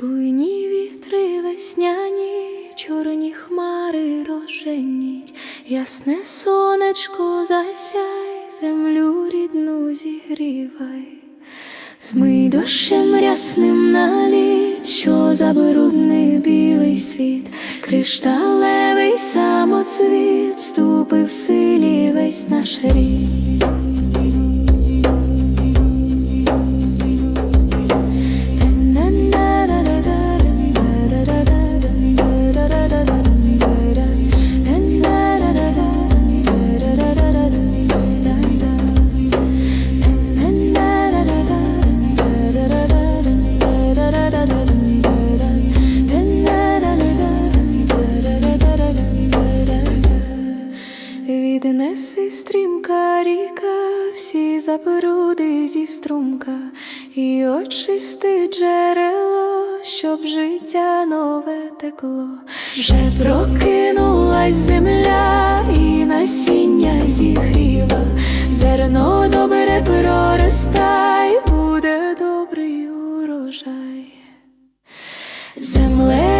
Буйні вітри весняні, чорні хмари роженіть, ясне сонечко засяй, землю рідну зігрівай. Змий дощем рясним наліт, що забрудний білий світ, кришталевий самоцвіт, вступив в силі весь наш рід. Віднеси стрімка ріка, всі запоруди зі струмка, і очисти джерело, щоб життя нове текло. Вже прокинулась земля, і насіння зігріва, зерно добре проростай, буде добрий урожай. Земле